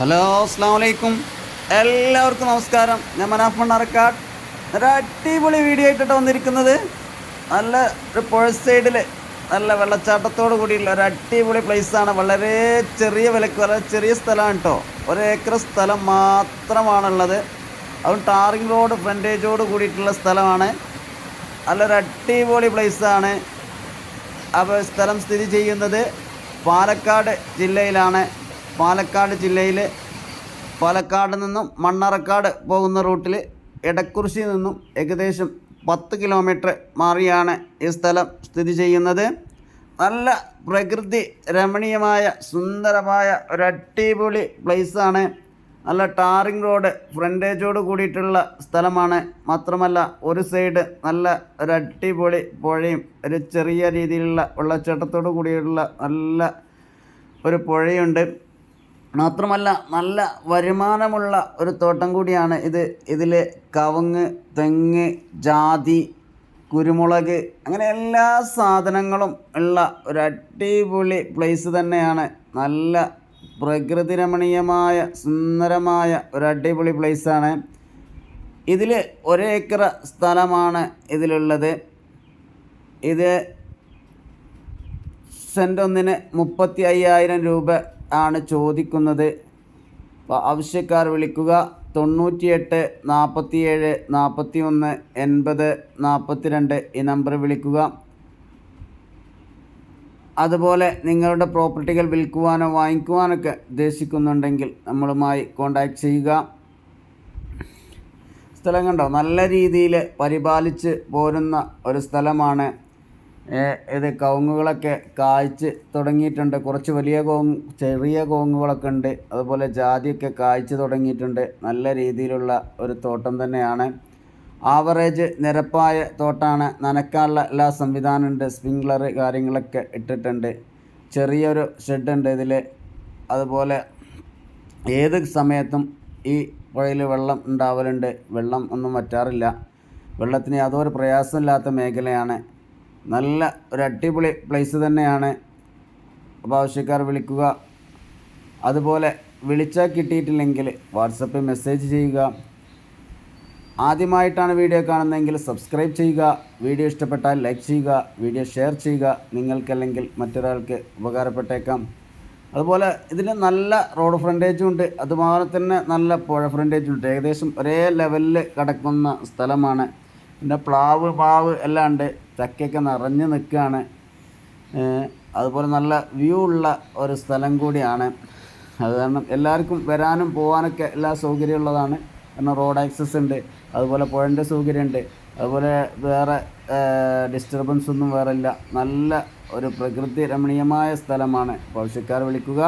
Hello അസ്സാം വലൈക്കും എല്ലാവർക്കും നമസ്കാരം. ഞാൻ മനാഫ് മണ്ണാർക്കാട്. ഒരു അടിപൊളി വീഡിയോ ആയിട്ടാണ് വന്നിരിക്കുന്നത്. നല്ല ഒരു പുഴ സൈഡിൽ നല്ല വെള്ളച്ചാട്ടത്തോട് കൂടിയുള്ള ഒരു അടിപൊളി പ്ലേസാണ് വളരെ ചെറിയ വിലക്ക് വളരെ ചെറിയ സ്ഥലമാണ് കേട്ടോ ഒരു ഏക്കർ സ്ഥലം മാത്രമാണുള്ളത്. അതും ടാറിംഗ് റോഡ് ഫ്രണ്ടേജോട് കൂടിയിട്ടുള്ള സ്ഥലമാണ്. നല്ലൊരു അടിപൊളി പ്ലേസാണ് അപ്പോൾ സ്ഥലം സ്ഥിതി ചെയ്യുന്നത് പാലക്കാട് ജില്ലയിലാണ്. പാലക്കാട് ജില്ലയിൽ പാലക്കാട് നിന്നും മണ്ണാറക്കാട് പോകുന്ന റൂട്ടിൽ എടക്കുറിശി നിന്നും ഏകദേശം പത്ത് കിലോമീറ്റർ മാറിയാണ് ഈ സ്ഥലം സ്ഥിതി ചെയ്യുന്നത്. നല്ല പ്രകൃതി രമണീയമായ സുന്ദരമായ ഒരു അടിപൊളി പ്ലേസാണ് നല്ല ടാറിംഗ് റോഡ് ഫ്രണ്ടേജോട് കൂടിയിട്ടുള്ള സ്ഥലമാണ്. മാത്രമല്ല ഒരു സൈഡ് നല്ല ഒരു അടിപൊളി പുഴയും ഒരു ചെറിയ രീതിയിലുള്ള വെള്ളച്ചാട്ടത്തോട് കൂടിയുള്ള നല്ല ഒരു പുഴയുണ്ട്. മാത്രമല്ല നല്ല വരുമാനമുള്ള ഒരു തോട്ടം കൂടിയാണ് ഇത്. ഇതിൽ കവുങ്ങ് തെങ്ങ് ജാതി കുരുമുളക് അങ്ങനെ എല്ലാ സാധനങ്ങളും ഉള്ള ഒരു അടിപൊളി പ്ലേസ് തന്നെയാണ്. നല്ല പ്രകൃതി രമണീയമായ സുന്ദരമായ ഒരു അടിപൊളി പ്ലേസാണ് ഇതിൽ ഒരേക്കർ സ്ഥലമാണ് ഇതിലുള്ളത്. ഇത് സെന്റൊന്നിന് മുപ്പത്തി അയ്യായിരം രൂപ ആണ് ചോദിക്കുന്നത്. ആവശ്യക്കാർ വിളിക്കുക തൊണ്ണൂറ്റിയെട്ട് നാൽപ്പത്തിയേഴ് നാൽപ്പത്തി ഒന്ന് എൺപത് നാൽപ്പത്തി രണ്ട് ഈ നമ്പർ വിളിക്കുക. അതുപോലെ നിങ്ങളുടെ പ്രോപ്പർട്ടികൾ വിൽക്കുവാനോ വാങ്ങിക്കുവാനൊക്കെ ഉദ്ദേശിക്കുന്നുണ്ടെങ്കിൽ നമ്മളുമായി കോണ്ടാക്ട് ചെയ്യുക. സ്ഥലം കണ്ടോ? നല്ല രീതിയിൽ പരിപാലിച്ച് പോരുന്ന ഒരു സ്ഥലമാണ് ഇത് കവുങ്ങുകളൊക്കെ കായ്ച്ച് തുടങ്ങിയിട്ടുണ്ട്. കുറച്ച് വലിയ കോങ് ചെറിയ കോങ്ങുകളൊക്കെ ഉണ്ട്. അതുപോലെ ജാതിയൊക്കെ കായ്ച്ച് തുടങ്ങിയിട്ടുണ്ട്. നല്ല രീതിയിലുള്ള ഒരു തോട്ടം തന്നെയാണ്. ആവറേജ് നിരപ്പായ തോട്ടാണ്. നനക്കാനുള്ള എല്ലാ സംവിധാനമുണ്ട് സ്പ്രിങ്ക്ലർ കാര്യങ്ങളൊക്കെ ഇട്ടിട്ടുണ്ട്. ചെറിയൊരു ഷെഡ് ഉണ്ട് ഇതിൽ അതുപോലെ ഏത് സമയത്തും ഈ പുഴയിൽ വെള്ളം ഉണ്ടാവലുണ്ട്. വെള്ളം ഒന്നും വറ്റാറില്ല. വെള്ളത്തിന് യാതൊരു പ്രയാസമില്ലാത്ത മേഖലയാണ്. നല്ല ഒരു അടിപൊളി പ്ലേസ് തന്നെയാണ്. അപ്പോൾ ആവശ്യക്കാർ വിളിക്കുക. അതുപോലെ വിളിച്ചാൽ കിട്ടിയിട്ടില്ലെങ്കിൽ വാട്സപ്പിൽ മെസ്സേജ് ചെയ്യുക. ആദ്യമായിട്ടാണ് വീഡിയോ കാണുന്നതെങ്കിൽ സബ്സ്ക്രൈബ് ചെയ്യുക. വീഡിയോ ഇഷ്ടപ്പെട്ടാൽ ലൈക്ക് ചെയ്യുക. വീഡിയോ ഷെയർ ചെയ്യുക. നിങ്ങൾക്കല്ലെങ്കിൽ മറ്റൊരാൾക്ക് ഉപകാരപ്പെട്ടേക്കാം. അതുപോലെ ഇതിന് നല്ല റോഡ് ഫ്രണ്ടേജും ഉണ്ട്. അതുപോലെ തന്നെ നല്ല പുഴ ഫ്രണ്ടേജും ഉണ്ട്. ഏകദേശം ഒരേ ലെവലിൽ കിടക്കുന്ന സ്ഥലമാണ്. പിന്നെ പ്ലാവ് മാവ് എല്ലാം ഉണ്ട്. ചക്കയൊക്കെ നിറഞ്ഞ് നിൽക്കുകയാണ്. അതുപോലെ നല്ല വ്യൂ ഉള്ള ഒരു സ്ഥലം കൂടിയാണ്. അത് കാരണം എല്ലാവർക്കും വരാനും പോകാനൊക്കെ എല്ലാ സൗകര്യമുള്ളതാണ് കാരണം റോഡ് ആക്സസ് ഉണ്ട്. അതുപോലെ പുഴന്റെ സൗകര്യമുണ്ട് അതുപോലെ വേറെ ഡിസ്റ്റർബൻസ് ഒന്നും വേറെ ഇല്ല. നല്ല ഒരു പ്രകൃതി രമണീയമായ സ്ഥലമാണ്. പൗഷക്കാർ വിളിക്കുക.